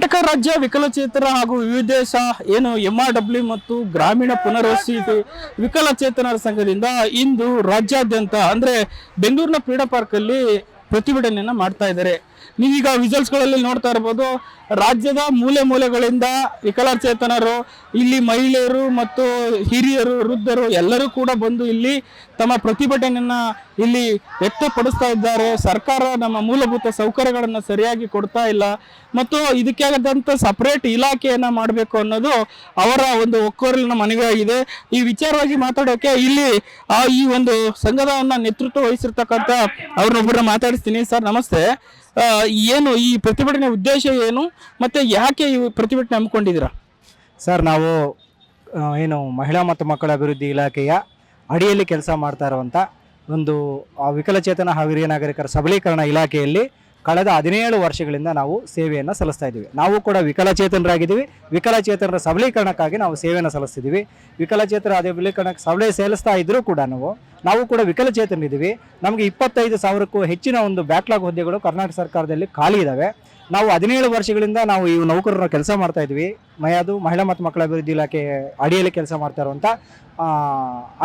ರಾಜ್ಯ ವಿಕಲಚೇತನ ಹಾಗೂ ವಿವಿಧೇಶ ಏನು ಎಂ ಆರ್ ಡಬ್ಲ್ಯೂ ಮತ್ತು ಗ್ರಾಮೀಣ ಪುನರ್ವಸತಿ ವಿಕಲಚೇತನರ ಸಂಘದಿಂದ ಇಂದು ರಾಜ್ಯಾದ್ಯಂತ ಅಂದ್ರೆ ಬೆಂಗಳೂರಿನ ಫ್ರೀಡಂ ಪಾರ್ಕ್ ಅಲ್ಲಿ ಪ್ರತಿಭಟನೆಯನ್ನ ಮಾಡ್ತಾ ಇದ್ದಾರೆ. ನೀವೀಗ ವಿಜಲ್ಸ್ಗಳಲ್ಲಿ ನೋಡ್ತಾ ಇರ್ಬೋದು, ರಾಜ್ಯದ ಮೂಲೆ ಮೂಲೆಗಳಿಂದ ವಿಕಲಚೇತನರು ಇಲ್ಲಿ ಮಹಿಳೆಯರು ಮತ್ತು ಹಿರಿಯರು, ವೃದ್ಧರು ಎಲ್ಲರೂ ಕೂಡ ಬಂದು ಇಲ್ಲಿ ತಮ್ಮ ಪ್ರತಿಭಟನೆಯನ್ನು ಇಲ್ಲಿ ವ್ಯಕ್ತಪಡಿಸ್ತಾ ಇದ್ದಾರೆ. ಸರ್ಕಾರ ನಮ್ಮ ಮೂಲಭೂತ ಸೌಕರ್ಯಗಳನ್ನು ಸರಿಯಾಗಿ ಕೊಡ್ತಾ ಇಲ್ಲ. ಮತ್ತು ಇದಕ್ಕೆ ಆಗದಂಥ ಸಪ್ರೇಟ್ ಇಲಾಖೆಯನ್ನು ಮಾಡಬೇಕು ಅನ್ನೋದು ಅವರ ಒಂದು ಒಕ್ಕೊರಲಿನ ಮನವಿಯಾಗಿದೆ ಈ ವಿಚಾರವಾಗಿ ಮಾತಾಡೋಕೆ ಇಲ್ಲಿ ಈ ಒಂದು ಸಂಘದವನ್ನು ನೇತೃತ್ವ ವಹಿಸಿರ್ತಕ್ಕಂಥ ಅವ್ರನ್ನೊಬ್ಬರನ್ನ ಮಾತಾಡಿಸ್ತೀನಿ. ಸರ್, ನಮಸ್ತೆ. ಏನು ಈ ಪ್ರತಿಭಟನೆ ಉದ್ದೇಶ ಏನು? ಮತ್ತೆ ಯಾಕೆ ಈ ಪ್ರತಿಭಟನೆ ಹಮ್ಮಿಕೊಂಡಿದ್ದೀರಾ? ಸರ್ ನಾವು ಏನು ಮಹಿಳಾ ಮತ್ತು ಮಕ್ಕಳ ಅಭಿವೃದ್ಧಿ ಇಲಾಖೆಯ ಅಡಿಯಲ್ಲಿ ಕೆಲಸ ಮಾಡ್ತಾ ಇರುವಂಥ ಒಂದು ಆ, ವಿಕಲಚೇತನ ಹಾಗೂ ಹಿರಿಯ ನಾಗರಿಕರ ಸಬಲೀಕರಣ ಇಲಾಖೆಯಲ್ಲಿ ಕಳೆದ ಹದಿನೇಳು ವರ್ಷಗಳಿಂದ ನಾವು ಸೇವೆಯನ್ನು ಸಲ್ಲಿಸ್ತಾ ಇದ್ದೀವಿ. ನಾವು ಕೂಡ ವಿಕಲಚೇತನರಾಗಿದ್ದೀವಿ. ವಿಕಲಚೇತನರ ಸಬಲೀಕರಣಕ್ಕಾಗಿ ನಾವು ಸೇವೆಯನ್ನು ಸಲ್ಲಿಸ್ತಿದ್ದೀವಿ. ವಿಕಲಚೇತನ ಸಬಲೀಕರಣಕ್ಕೆ ಸಬಲೇ ಸೇಲಿಸ್ತಾ ಇದ್ದರೂ ಕೂಡ ನಾವು ನಾವು ಕೂಡ ವಿಕಲಚೇತನರಿದ್ದೀವಿ. ನಮಗೆ ಇಪ್ಪತ್ತೈದು ಸಾವಿರಕ್ಕೂ ಹೆಚ್ಚಿನ ಒಂದು ಬ್ಯಾಕ್ಲಾಗ್ ಹುದ್ದೆಗಳು ಕರ್ನಾಟಕ ಸರ್ಕಾರದಲ್ಲಿ ಖಾಲಿ ಇದ್ದಾವೆ ನಾವು ಹದಿನೇಳು ವರ್ಷಗಳಿಂದ ನಾವು ಈ ನೌಕರರ ಕೆಲಸ ಮಾಡ್ತಾ ಇದ್ವಿ ಮಯಾದು ಮಹಿಳಾ ಮತ್ತು ಮಕ್ಕಳ ಅಭಿವೃದ್ಧಿ ಇಲಾಖೆ ಅಡಿಯಲ್ಲಿ ಕೆಲಸ ಮಾಡ್ತಾ ಇರುವಂಥ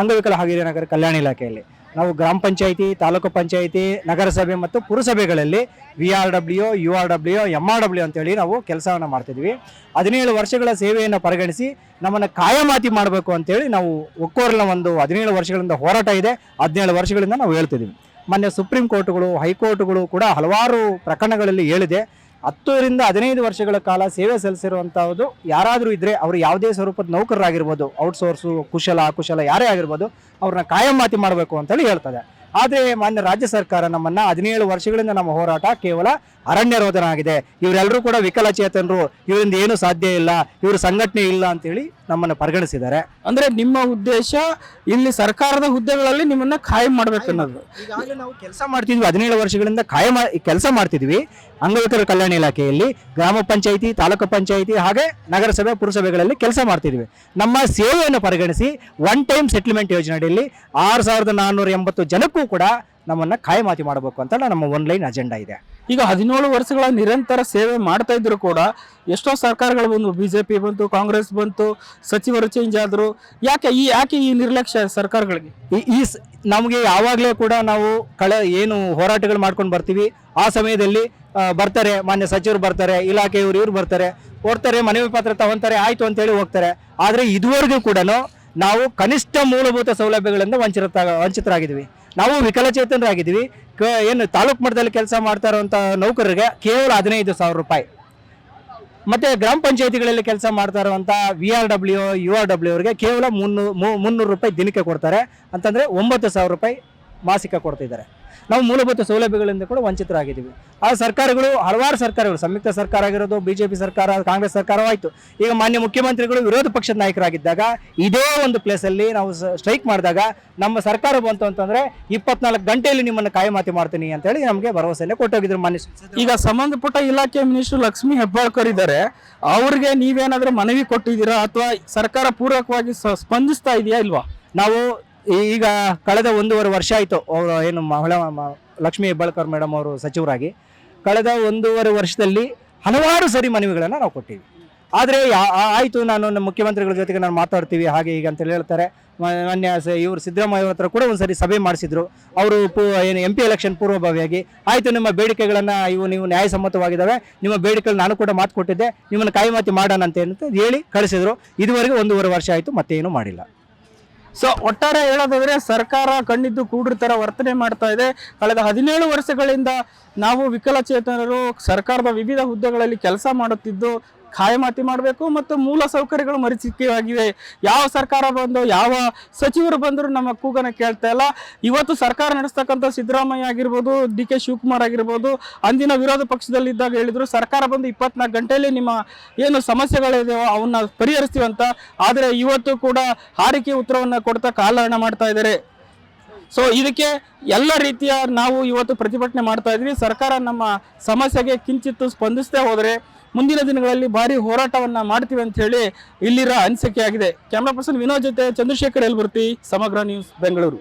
ಅಂಗವಿಕಲ ಹಾಗೂ ಹಿರಿಯ ನಗರ ಕಲ್ಯಾಣ ಇಲಾಖೆಯಲ್ಲಿ. ನಾವು ಗ್ರಾಮ ಪಂಚಾಯಿತಿ, ತಾಲೂಕು ಪಂಚಾಯಿತಿ, ನಗರಸಭೆ ಮತ್ತು ಪುರಸಭೆಗಳಲ್ಲಿ V R W U R W M R W ಅಂತೇಳಿ ನಾವು ಕೆಲಸವನ್ನು ಮಾಡ್ತಿದ್ವಿ. ಹದಿನೇಳು ವರ್ಷಗಳ ಸೇವೆಯನ್ನು ಪರಿಗಣಿಸಿ ನಮ್ಮನ್ನು ಕಾಯಮಾತಿ ಮಾಡಬೇಕು ಅಂತೇಳಿ ನಾವು ಒಕ್ಕೋರ್ನ ಒಂದು ಹದಿನೇಳು ವರ್ಷಗಳಿಂದ ಹೋರಾಟ ಇದೆ. ಹದಿನೇಳು ವರ್ಷಗಳಿಂದ ನಾವು ಹೇಳ್ತಿದ್ದೀವಿ ಮೊನ್ನೆ ಸುಪ್ರೀಂ ಕೋರ್ಟ್ಗಳು, ಹೈಕೋರ್ಟ್ಗಳು ಕೂಡ ಹಲವಾರು ಪ್ರಕರಣಗಳಲ್ಲಿ ಹೇಳಿದೆ. ಹತ್ತರಿಂದ ಹದಿನೈದು ವರ್ಷಗಳ ಕಾಲ ಸೇವೆ ಸಲ್ಲಿಸಿರುವಂಥದ್ದು ಯಾರಾದರೂ ಇದ್ದರೆ ಅವರು ಯಾವುದೇ ಸ್ವರೂಪದ ನೌಕರರಾಗಿರ್ಬೋದು ಔಟ್ಸೋರ್ಸು ಕುಶಲ, ಅಕುಶಲ, ಯಾರೇ ಆಗಿರ್ಬೋದು, ಅವ್ರನ್ನ ಕಾಯಮಾತಿ ಮಾಡಬೇಕು ಅಂತೇಳಿ ಹೇಳ್ತದೆ. ಆದರೆ ಮಾನ್ಯ ರಾಜ್ಯ ಸರ್ಕಾರ ನಮ್ಮನ್ನ ಹದಿನೇಳು ವರ್ಷಗಳಿಂದ ನಮ್ಮ ಹೋರಾಟ ಕೇವಲ ಅರಣ್ಯ ರೋಧನ ಆಗಿದೆ. ಇವರೆಲ್ಲರೂ ಕೂಡ ವಿಕಲಚೇತನರು. ಇವರಿಂದ ಏನು ಸಾಧ್ಯ ಇಲ್ಲ. ಇವರು ಸಂಘಟನೆ ಇಲ್ಲ ಅಂತೇಳಿ ನಮ್ಮನ್ನು ಪರಿಗಣಿಸಿದ್ದಾರೆ. ಅಂದ್ರೆ ನಿಮ್ಮ ಉದ್ದೇಶ ಇಲ್ಲಿ ಸರ್ಕಾರದ ಹುದ್ದೆಗಳಲ್ಲಿ ನಿಮ್ಮನ್ನ ಖಾಯಂ ಮಾಡ್ಬೇಕನ್ನೋದು ಈಗಾಗಲೇ ನಾವು ಕೆಲಸ ಮಾಡ್ತಿದ್ವಿ. ಹದಿನೇಳು ವರ್ಷಗಳಿಂದ ಖಾಯಂ ಕೆಲಸ ಮಾಡ್ತಿದ್ವಿ. ಅಂಗವಿಕಲ ಕಲ್ಯಾಣ ಇಲಾಖೆಯಲ್ಲಿ ಗ್ರಾಮ ಪಂಚಾಯಿತಿ ತಾಲೂಕು ಪಂಚಾಯಿತಿ ಹಾಗೆ ನಗರಸಭೆ ಪುರಸಭೆಗಳಲ್ಲಿ ಕೆಲಸ ಮಾಡ್ತಿದ್ವಿ. ನಮ್ಮ ಸೇವೆಯನ್ನು ಪರಿಗಣಿಸಿ ಒನ್ ಟೈಮ್ ಸೆಟ್ಲ್ಮೆಂಟ್ ಯೋಜನೆಯಲ್ಲಿ ಆರು ಸಾವಿರದ ನಾನ್ನೂರ ಎಂಬತ್ತು ಜನಕ್ಕೂ ಕೂಡ ನಮ್ಮನ್ನ ಕಾಯಮಾತಿ ಮಾಡಬೇಕು ಅಂತ ನಮ್ಮ ಒನ್ಲೈನ್ ಅಜೆಂಡಾ ಇದೆ. ಈಗ ಹದಿನೇಳು ವರ್ಷಗಳ ನಿರಂತರ ಸೇವೆ ಮಾಡ್ತಾ ಇದ್ರು ಕೂಡ ಎಷ್ಟೋ ಸರ್ಕಾರಗಳು ಬಂದು ಬಿಜೆಪಿ ಬಂತು ಕಾಂಗ್ರೆಸ್ ಬಂತು ಸಚಿವರು ಚೇಂಜ್ ಆದ್ರು ಯಾಕೆ ಈ ಯಾಕೆ ಈ ನಿರ್ಲಕ್ಷ್ಯ ಸರ್ಕಾರಗಳಿಗೆ? ಈ ಈ ನಮಗೆ ಯಾವಾಗಲೇ ಕೂಡ ನಾವು ಕಳೆ ಏನು ಹೋರಾಟಗಳು ಮಾಡ್ಕೊಂಡು ಬರ್ತೀವಿ ಆ ಸಮಯದಲ್ಲಿ ಬರ್ತಾರೆ ಮಾನ್ಯ ಸಚಿವರು ಬರ್ತಾರೆ ಇಲಾಖೆಯವರು ಇವ್ರು ಬರ್ತಾರೆ ಕೊಡ್ತಾರೆ ಮನವಿ ಪತ್ರ ತಗೊಂತಾರೆ ಆಯ್ತು ಅಂತೇಳಿ ಹೋಗ್ತಾರೆ. ಆದರೆ ಇದುವರೆಗೂ ಕೂಡ ನಾವು ಕನಿಷ್ಠ ಮೂಲಭೂತ ಸೌಲಭ್ಯಗಳಿಂದ ವಂಚಿತ ವಂಚಿತರಾಗಿದ್ದೀವಿ. ನಾವು ವಿಕಲಚೇತನರಾಗಿದ್ದೀವಿ. ಕ, ಏನು ತಾಲೂಕು ಮಟ್ಟದಲ್ಲಿ ಕೆಲಸ ಮಾಡ್ತಾ ಇರುವಂಥ ನೌಕರರಿಗೆ ಕೇವಲ ಹದಿನೈದು ಸಾವಿರ ರೂಪಾಯಿ. ಮತ್ತು ಗ್ರಾಮ ಪಂಚಾಯತಿಗಳಲ್ಲಿ ಕೆಲಸ ಮಾಡ್ತಾ ಇರುವಂಥ V R W U R W ಅವರಿಗೆ ಕೇವಲ ಮುನ್ನೂರು ಮುನ್ನೂರು ರೂಪಾಯಿ ದಿನಕ್ಕೆ ಕೊಡ್ತಾರೆ. ಅಂತಂದರೆ ಒಂಬತ್ತು ಸಾವಿರ ರೂಪಾಯಿ ಮಾಸಿಕ ಕೊಡ್ತಿದ್ದಾರೆ. ನಾವು ಮೂಲಭೂತ ಸೌಲಭ್ಯಗಳಿಂದ ಕೂಡ ವಂಚಿತರಾಗಿದ್ದೀವಿ. ಆ ಸರ್ಕಾರಗಳು ಹಲವಾರು ಸರ್ಕಾರಗಳು ಸಂಯುಕ್ತ ಸರ್ಕಾರ ಆಗಿರೋದು ಬಿಜೆಪಿ ಸರ್ಕಾರ ಕಾಂಗ್ರೆಸ್ ಸರ್ಕಾರವಾಯಿತು. ಈಗ ಮಾನ್ಯ ಮುಖ್ಯಮಂತ್ರಿಗಳು ವಿರೋಧ ಪಕ್ಷದ ನಾಯಕರಾಗಿದ್ದಾಗ ಇದೇ ಒಂದು ಪ್ಲೇಸಲ್ಲಿ ನಾವು ಸ್ಟ್ರೈಕ್ ಮಾಡಿದಾಗ ನಮ್ಮ ಸರ್ಕಾರ ಬಂತು ಅಂತಂದ್ರೆ ಇಪ್ಪತ್ನಾಲ್ಕು ಗಂಟೆಯಲ್ಲಿ ನಿಮ್ಮನ್ನು ಕಾಯಮಾತಿ ಮಾಡ್ತೀನಿ ಅಂತೇಳಿ ನಮಗೆ ಭರವಸೆಯನ್ನು ಕೊಟ್ಟೋಗಿದ್ರು ಮಾನ್ಯ ಈಗ ಸಂಬಂಧಪಟ್ಟ ಇಲಾಖೆ ಮಿನಿಸ್ಟರ್ ಲಕ್ಷ್ಮಿ ಹೆಬ್ಬಾಳ್ಕರ್ ಇದ್ದಾರೆ. ಅವ್ರಿಗೆ ನೀವೇನಾದರೂ ಮನವಿ ಕೊಟ್ಟಿದ್ದೀರಾ ಅಥವಾ ಸರ್ಕಾರ ಪೂರಕವಾಗಿ ಸ್ಪಂದಿಸ್ತಾ ಇದೆಯಾ ಇಲ್ವಾ? ನಾವು ಈಗ ಕಳೆದ ಒಂದೂವರೆ ವರ್ಷ ಆಯಿತು. ಅವರು ಏನು ಮಹಿಳಾ ಲಕ್ಷ್ಮೀ ಹೆಬ್ಬಾಳ್ಕರ್ ಮೇಡಮ್ ಅವರು ಸಚಿವರಾಗಿ. ಕಳೆದ ಒಂದೂವರೆ ವರ್ಷದಲ್ಲಿ ಹಲವಾರು ಸರಿ ಮನವಿಗಳನ್ನು ನಾವು ಕೊಟ್ಟಿವಿ. ಆದರೆ ಆಯಿತು, ನಾನು ನಮ್ಮ ಮುಖ್ಯಮಂತ್ರಿಗಳ ಜೊತೆಗೆ ನಾನು ಮಾತಾಡ್ತೀವಿ, ಹಾಗೆ ಈಗ ಅಂತೇಳಿ ಹೇಳ್ತಾರೆ. ಮಾನ್ಯ ಇವರು ಸಿದ್ದರಾಮಯ್ಯ ಹತ್ರ ಕೂಡ ಒಂದ್ಸರಿ ಸಭೆ ಮಾಡಿಸಿದ್ರು. ಅವರು ಪೂ ಏನು ಎಂ ಪಿ ಎಲೆಕ್ಷನ್ ಪೂರ್ವಭಾವಿಯಾಗಿ. ಆಯಿತು, ನಿಮ್ಮ ಬೇಡಿಕೆಗಳನ್ನು ಇವು ನೀವು ನ್ಯಾಯಸಮ್ಮತವಾಗಿದ್ದಾವೆ. ನಿಮ್ಮ ಬೇಡಿಕೆಗಳು ನಾನು ಕೂಡ ಮಾತು ಕೊಟ್ಟಿದ್ದೆ ನಿಮ್ಮನ್ನು ಕಾಯಿಮಾತಿ ಮಾಡೋಣ ಅಂತ ಹೇಳಿ ಕಳಿಸಿದ್ರು. ಇದುವರೆಗೂ ಒಂದೂವರೆ ವರ್ಷ ಆಯಿತು, ಮತ್ತೇನು ಮಾಡಿಲ್ಲ. ಸೊ ಒಟ್ಟಾರೆ ಹೇಳೋದಾದ್ರೆ ಸರ್ಕಾರ ಕಣ್ಣಿದ್ದು ಕೂಡಿರ್ತಾರೆ ತರ ವರ್ತನೆ ಮಾಡ್ತಾ ಇದೆ. ಕಳೆದ ಹದಿನೇಳು ವರ್ಷಗಳಿಂದ ನಾವು ವಿಕಲಚೇತನರು, ಸರ್ಕಾರದ ವಿವಿಧ ಹುದ್ದೆಗಳಲ್ಲಿ ಕೆಲಸ ಮಾಡುತ್ತಿದ್ದು ಖಾಯಮಾತಿ ಮಾಡಬೇಕು ಮತ್ತು ಮೂಲ ಸೌಕರ್ಯಗಳು ಮರಿಚಿಕೆಯಾಗಿವೆ ಯಾವ ಸರ್ಕಾರ ಬಂದು, ಯಾವ ಸಚಿವರು ಬಂದರೂ ನಮ್ಮ ಕೂಗನ ಕೇಳ್ತಾ ಇಲ್ಲ. ಇವತ್ತು ಸರ್ಕಾರ ನಡೆಸ್ತಕ್ಕಂಥ ಸಿದ್ದರಾಮಯ್ಯ ಆಗಿರ್ಬೋದು, ಡಿ ಕೆ ಶಿವಕುಮಾರ್ ಆಗಿರ್ಬೋದು, ಅಂದಿನ ವಿರೋಧ ಪಕ್ಷದಲ್ಲಿದ್ದಾಗ ಹೇಳಿದರು, ಸರ್ಕಾರ ಬಂದು ಇಪ್ಪತ್ನಾಲ್ಕು ಗಂಟೆಯಲ್ಲಿ ನಿಮ್ಮ ಏನು ಸಮಸ್ಯೆಗಳಿದೆಯೋ ಅವನ್ನ ಪರಿಹರಿಸ್ತೀವಂತ ಆದರೆ ಇವತ್ತು ಕೂಡ ಹಾರಿಕೆ ಉತ್ತರವನ್ನು ಕೊಡ್ತಾ ಕಾಲಹರಣ ಮಾಡ್ತಾ ಇದ್ದಾರೆ. ಸೊ ಇದಕ್ಕೆ ಎಲ್ಲ ರೀತಿಯ ನಾವು ಇವತ್ತು ಪ್ರತಿಭಟನೆ ಮಾಡ್ತಾ ಇದ್ವಿ. ಸರ್ಕಾರ ನಮ್ಮ ಸಮಸ್ಯೆಗೆ ಕಿಂಚಿತ್ತು ಸ್ಪಂದಿಸದೆ ಹೋದರೆ ಮುಂದಿನ ದಿನಗಳಲ್ಲಿ ಭಾರಿ ಹೋರಾಟವನ್ನ ಮಾಡ್ತೀವಿ ಅಂತ ಹೇಳಿ ಇಲ್ಲಿರೋ ಅನಿಸಿಕೆ ಆಗಿದೆ ಕ್ಯಾಮ್ರಾ ಪರ್ಸನ್ ವಿನೋದ್ ಜೊತೆ ಚಂದ್ರಶೇಖರ್ ಎಲ್ಬರ್ತಿ, ಸಮಗ್ರ ನ್ಯೂಸ್ ಬೆಂಗಳೂರು.